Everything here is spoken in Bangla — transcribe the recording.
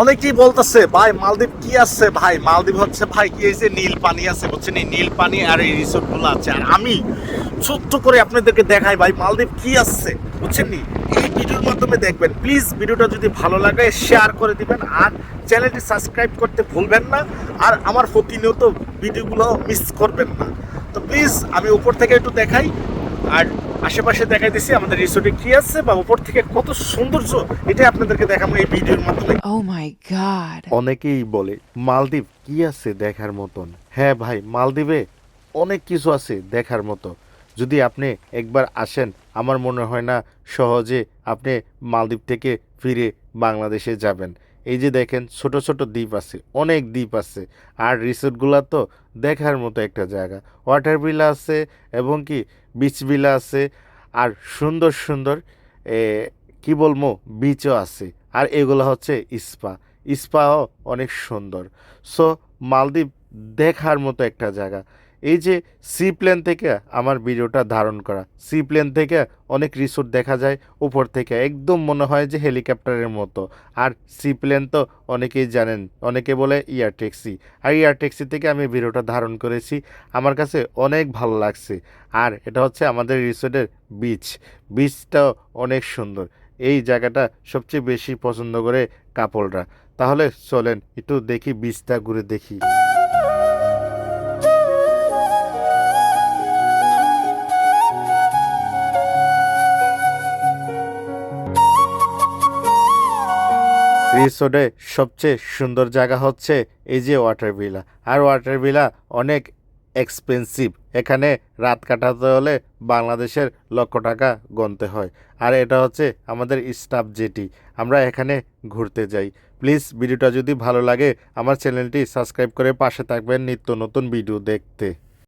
অনেকেই বলতেছে, ভাই, মালদ্বীপ কি আছে? ভাই, মালদ্বীপ হচ্ছে, ভাই, কি এই যে নীল পানি আছে, বুঝছেন? এই নীল পানি আর এই রিসোর্টগুলো আছে। আর আমি ছোট্ট করে আপনাদেরকে দেখাই, ভাই, মালদ্বীপ কি আছে? বুঝছেন নি? এই ভিডিওর মাধ্যমে দেখবেন। প্লিজ ভিডিওটা যদি ভালো লাগে, শেয়ার করে দিবেন আর চ্যানেলটি সাবস্ক্রাইব করতে ভুলবেন না আর আমার প্রতিনিয়ত ভিডিওগুলো মিস করবেন না। তো প্লিজ আমি উপর থেকে একটু দেখাই আর আশেপাশে দেখাই দিছি আমাদের রিসোর্টে কি আছে বা উপর থেকে কত সৌন্দর্য এটা আপনাদেরকে দেখাবো এই ভিডিওর মাধ্যমে। Oh my god. অনেকেই বলে মালদ্বীপ কি আছে দেখার মতন? হ্যাঁ ভাই মালদ্বীপে অনেক কিছু আছে দেখার মতো। যদি আপনি একবার আসেন আমার মনে হয় না সহজে আপনি মালদ্বীপ থেকে ফিরে বাংলাদেশে যাবেন। এই যে দেখেন, ছোট ছোট দ্বীপ আছে, অনেক দ্বীপ আছে। আর রিসোর্টগুলো তো দেখার মতো একটা জায়গা। ওয়াটার বিলা আছে এবং কি বিচ বিলা আছে। আর সুন্দর সুন্দর কি বলব বিচও আছে। আর এগুলো হচ্ছে ইস্পা ইস্পাও অনেক সুন্দর। সো মালদ্বীপ দেখার মতো একটা জায়গা। এই যে সি প্লেন থেকে আমার ভিডিওটা ধারণ করা সি প্লেন থেকে অনেক রিসোর্ট দেখা যায় উপর থেকে, একদম মনে হয় যে হেলিকপ্টারের মতো। আর সি প্লেন তো অনেকেই জানেন, অনেকে বলে ইয়ার ট্যাক্সি আর ইয়ার ট্যাক্সি থেকে আমি ভিডিওটা ধারণ করেছি, আমার কাছে অনেক ভালো লাগছে। আর এটা হচ্ছে আমাদের রিসোর্টের বিচ বিচটাও অনেক সুন্দর। এই জায়গাটা সবচেয়ে বেশি পছন্দ করে কাপড়রা তাহলে চলেন, একটু দেখি বিচটা ঘুরে দেখি। রিসোর্টে সবচেয়ে সুন্দর জায়গা হচ্ছে এই যে ওয়াটার ভিলা। আর ওয়াটার ভিলা অনেক এক্সপেন্সিভ এখানে রাত কাটাতে হলে বাংলাদেশের লক্ষ টাকা গনতে হয়। আর এটা হচ্ছে আমাদের স্টাফ জেটি আমরা এখানে ঘুরতে যাই। প্লিজ ভিডিওটা যদি ভালো লাগে, আমার চ্যানেলটি সাবস্ক্রাইব করে পাশে থাকবেন নিত্য নতুন ভিডিও দেখতে।